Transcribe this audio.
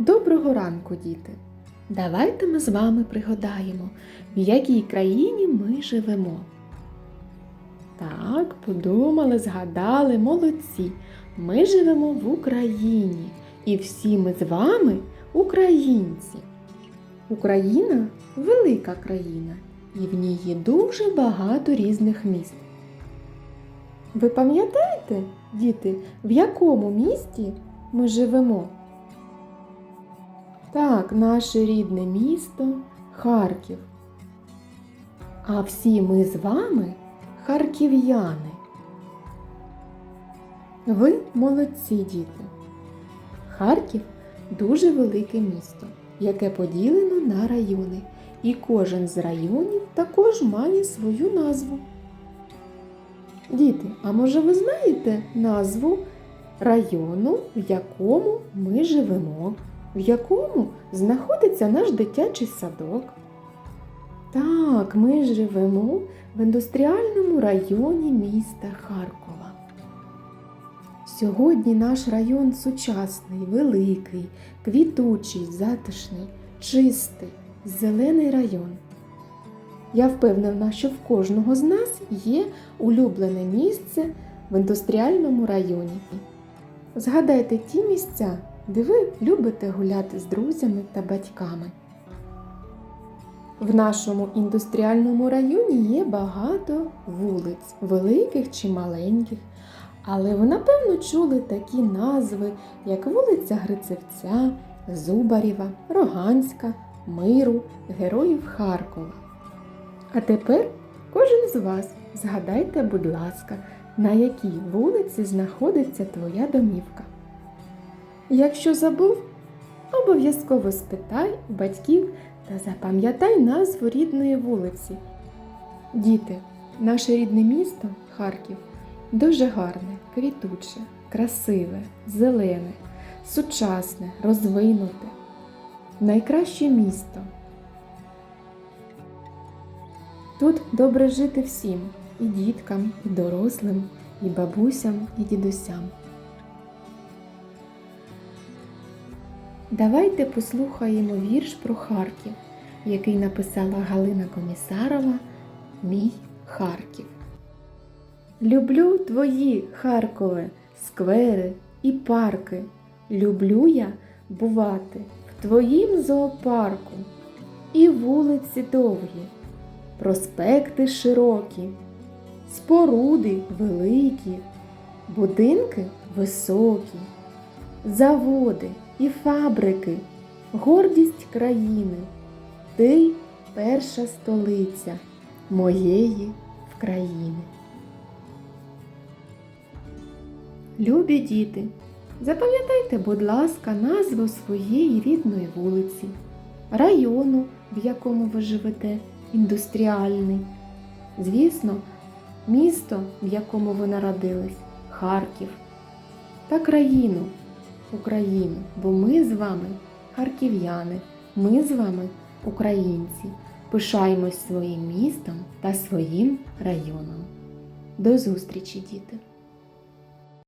Доброго ранку, діти! Давайте ми з вами пригадаємо, в якій країні ми живемо. Так, подумали, згадали, молодці. Ми живемо в Україні, і всі ми з вами українці. Україна велика країна, і в ній є дуже багато різних міст. Ви пам'ятаєте, діти, в якому місті ми живемо? Так, наше рідне місто Харків. А всі ми з вами харків'яни. Ви молодці діти. Харків дуже велике місто, яке поділено на райони, і кожен з районів також має свою назву. Діти, а може ви знаєте назву району, в якому ми живемо? В якому знаходиться наш дитячий садок. Так, ми живемо в індустріальному районі міста Харкова. Сьогодні наш район сучасний, великий, квітучий, затишний, чистий, зелений район. Я впевнена, що в кожного з нас є улюблене місце в індустріальному районі. Згадайте ті місця, де ви любите гуляти з друзями та батьками. В нашому індустріальному районі є багато вулиць, великих чи маленьких, але ви напевно чули такі назви, як вулиця Грицевця, Зубарєва, Роганська, Миру, Героїв Харкова. А тепер кожен з вас згадайте, будь ласка, на якій вулиці знаходиться твоя домівка. Якщо забув, обов'язково спитай у батьків та запам'ятай назву рідної вулиці. Діти, наше рідне місто Харків дуже гарне, квітуче, красиве, зелене, сучасне, розвинуте, найкраще місто. Тут добре жити всім і діткам, і дорослим, і бабусям, і дідусям. Давайте послухаємо вірш про Харків, який написала Галина Комісарова Мій Харків. Люблю твої, Харкове, сквери і парки. Люблю я бувати в твоїм зоопарку. І вулиці довгі, проспекти широкі, споруди великі, будинки високі, заводи і фабрики, гордість країни, ти перша столиця моєї країни. Любі діти, запам'ятайте, будь ласка, назву своєї рідної вулиці, району, в якому ви живете, індустріальний. Звісно, місто, в якому ви народились, Харків та країну, Україну, бо ми з вами харків'яни, ми з вами українці. Пишаємось своїм містом та своїм районом. До зустрічі, діти!